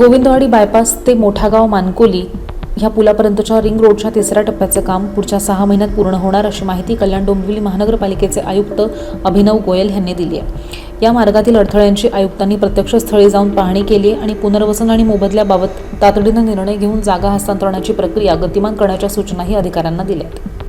Govindwadi bypass ते मोठागाव मानकोली ह्या पुलापर्यंतच्या ring रोडच्या तिसऱ्या टप्प्याचं काम पुढच्या सहा महिन्यात पूर्ण होणार अशी माहिती कल्याण डोंबिवली महानगरपालिकेचे आयुक्त अभिनव गोयल यांनी दिली आहे. या मार्गातील अडथळ्यांची आयुक्तांनी प्रत्यक्ष स्थळी जाऊन पाहणी केली आणि पुनर्वसन आणि मोबदल्याबाबत तातडीनं निर्णय घेऊन जागा हस्तांतरणाची प्रक्रिया गतिमान करण्याच्या सूचनाही अधिकाऱ्यांना दिल्या आहेत.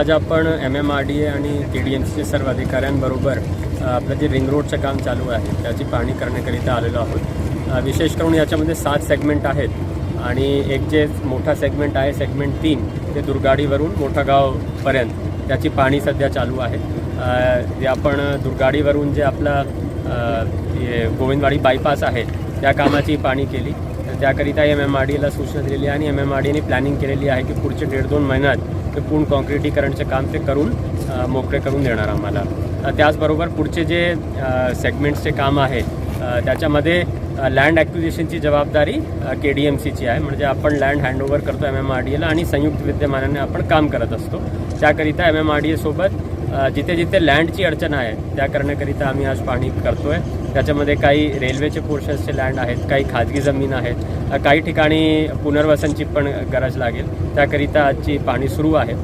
आज आपण M M R D A आणि के डी एम सीचे सर्व अधिकाऱ्यांबरोबर आपलं जे रिंग रोडचं काम चालू आहे त्याची पाहणी करण्याकरिता आलेलो आहोत. विशेष करून याच्यामध्ये सात सेगमेंट आहेत आणि एक जे मोठा सेगमेंट आहे सेगमेंट तीन ते दुर्गाडीवरून मोठा गावपर्यंत त्याची पाहणी सध्या चालू आहे. जे आपण दुर्गाडीवरून जे आपला हे गोविंदवाडी बायपास आहे त्या कामाची पाहणी केली. तर त्याकरिता एम एम आर डीला सूचना दिलेली आहे आणि एम एम आर डीने प्लॅनिंग केलेली आहे की पुढचे दीड दोन महिन्यात ते पूर्ण कॉन्क्रिटीकरणचे काम ते करून मोकळे करून देणार आम्हाला. त्याचबरोबर पुढचे जे सेगमेंट्सचे काम आहे त्याच्यामध्ये लँड ॲक्विजिशनची जबाबदारी के डी एम सीची आहे. म्हणजे आपण लँड हँडओव्हर करतो एम एम आर डी एला आणि संयुक्त विद्यमानाने आपण काम करत असतो. त्याकरिता एम एम आर डी एसोबत जिथे जिथे लँडची अडचण आहे त्या करण्याकरिता आम्ही आज पाहणी करतो आहे त्याच्यामध्ये काही रेल्वेचे पोर्शन्सचे लँड आहेत काही खाजगी जमीन आहेत. काही ठिकाणी पुनर्वसनची पण गरज लागेल. त्याकरिता आजची पाहणी सुरू आहे.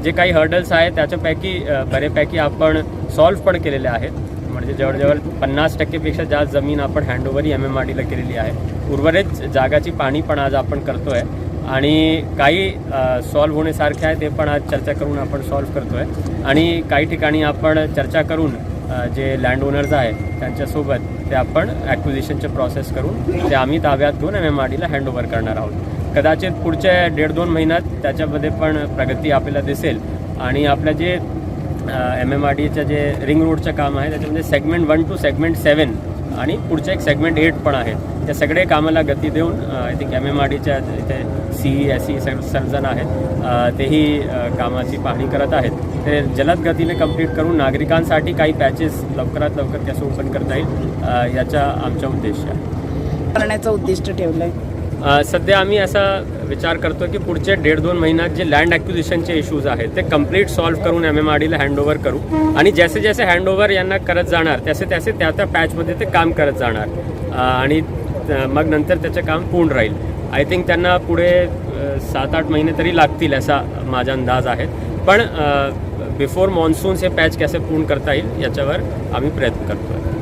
जे काही हर्डल्स आहेत त्याच्यापैकी बऱ्यापैकी आपण सॉल्व्ह पण केलेले आहेत. म्हणजे जवळजवळ पन्नास टक्केपेक्षा जास्त जमीन आपण हँडओव्हर एम एम आर डीला केलेली आहे. उर्वरित जागाची पाणी पण आज आपण करतो आहे आणि काही सॉल्व्ह होण्यासारखे आहे ते पण आज चर्चा करून आपण सॉल्व्ह करतो आहे आणि काही ठिकाणी आपण चर्चा करून जे लँड ओनर्स आहे त्यांच्यासोबत ते आपण ॲक्विजिशनचे प्रोसेस करून ते आम्ही ताब्यात घेऊन एम एम आर डीला हँडओव्हर करणार आहोत. कदाचित पुढच्या दीड दोन महिन्यात त्याच्यामध्ये पण प्रगती आपल्याला दिसेल. आणि आपलं जे एम एम आर डीचं जे रिंग रोडचं काम आहे त्याच्यामध्ये segment one two segment seven आणि पुढचे एक सेगमेंट एट पण आहे त्या सगळे कामाला गती देऊन I think M M R डीच्या इथे सी एस सी सर्जन आहेत. तेही कामाची पाहणी करत आहेत. ते जलद गतीने कंप्लीट करून नागरिकांसाठी काही पॅचेस लवकरात लवकर कसं ओपन करता येईल. याचा आमचा उद्देश आहे. करण्याचं उद्दिष्ट ठेवलंय. अ, सध्या आम्ही असा विचार करतो की पुढचे दीड दोन महिन्यात जे लँड ॲक्विजिशनचे इश्यूज आहेत ते कंप्लीट सॉल्व्ह करून एम एम आर डीला हँडओव्हर करू. आणि जसे जसे हँडओव्हर यांना करत जाणार तसे तसे त्या त्या पॅचमध्ये ते काम करत जाणार. आणि मग नंतर त्याचं काम पूर्ण राहील. आय थिंक त्यांना पुढे सात आठ महिने तरी लागतील असा माझा अंदाज आहे. पण बिफोर मॉन्सून्स हे पॅच कसे पूर्ण करता येईल याच्यावर आम्ही प्रयत्न करतो आहे